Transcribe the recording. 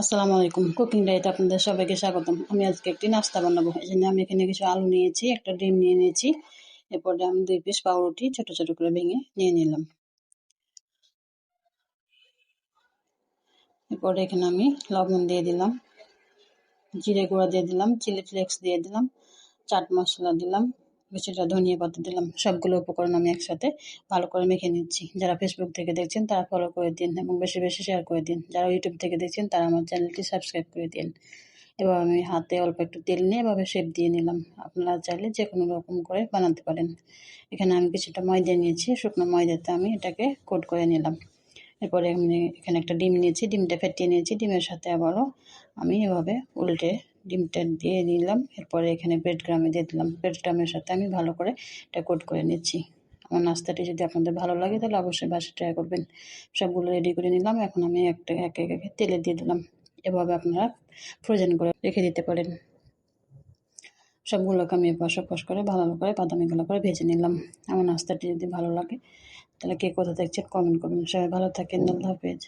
আসসালামু আলাইকুম। কুকিং ডায়েতে আপনাদের সবাইকে স্বাগতম। আমি আজকে একটি নাস্তা বানাবো। এই জন্য আমি এখানে কিছু আলু নিয়েছি, একটা ডিম নিয়ে নিয়েছি। এরপরে আমি দুই পিস পাউরুটি ছোট ছোট করে ভেঙে নিয়ে নিলাম। এরপরে এখানে আমি লবণ দিয়ে দিলাম, জিরে গুঁড়া দিয়ে দিলাম, চিলি ফ্লেক্স দিয়ে দিলাম, চাট মশলা দিলাম কিছুটা ধনিয়া পাতা দিলাম, সবগুলো উপকরণ আমি একসাথে ভালো করে মেখে নিচ্ছি। যারা ফেসবুক থেকে দেখছেন, তারা ফলো করে দিন এবং বেশি বেশি শেয়ার করে দিন। যারা ইউটিউব থেকে দেখছেন, তারা আমার চ্যানেলটি সাবস্ক্রাইব করে দিন। এবার আমি হাতে অল্প একটু তেল নিয়ে এভাবে শেপ দিয়ে নিলাম। আপনারা চাইলে যে কোনো রকম করে বানাতে পারেন। এখানে আমি কিছুটা ময়দা নিয়েছি, শুকনো ময়দাতে আমি এটাকে কোট করে নিলাম। এরপরে আমি এখানে একটা ডিম নিয়েছি, ডিমটা ফেটিয়ে নিয়েছি। ডিমের সাথে আবারও আমি এভাবে উল্টে ডিমটা দিয়ে নিলাম এরপরে এখানে ব্রেড গ্রামে দিয়ে দিলাম। ব্রেড গ্রামের সাথে আমি ভালো করে এটা কোট করে নিচ্ছি। আমার নাস্তাটি যদি আপনাদের ভালো লাগে তাহলে অবশ্যই বাসে ট্রাই করবেন। সবগুলো রেডি করে নিলাম। এখন আমি একটা এক এক তেলে দিয়ে দিলাম। এভাবে আপনারা ফ্রোজেন করে রেখে দিতে পারেন। সবগুলোকে আমি এপাশ ওপাশ করে ভালো করে বাদামি গুলো করে ভেজে নিলাম। আমার নাস্তাটি যদি ভালো লাগে তাহলে কে কোথা দেখছেন কমেন্ট করবেন। সবাই ভালো থাকেন। আল্লাহ হাফেজ।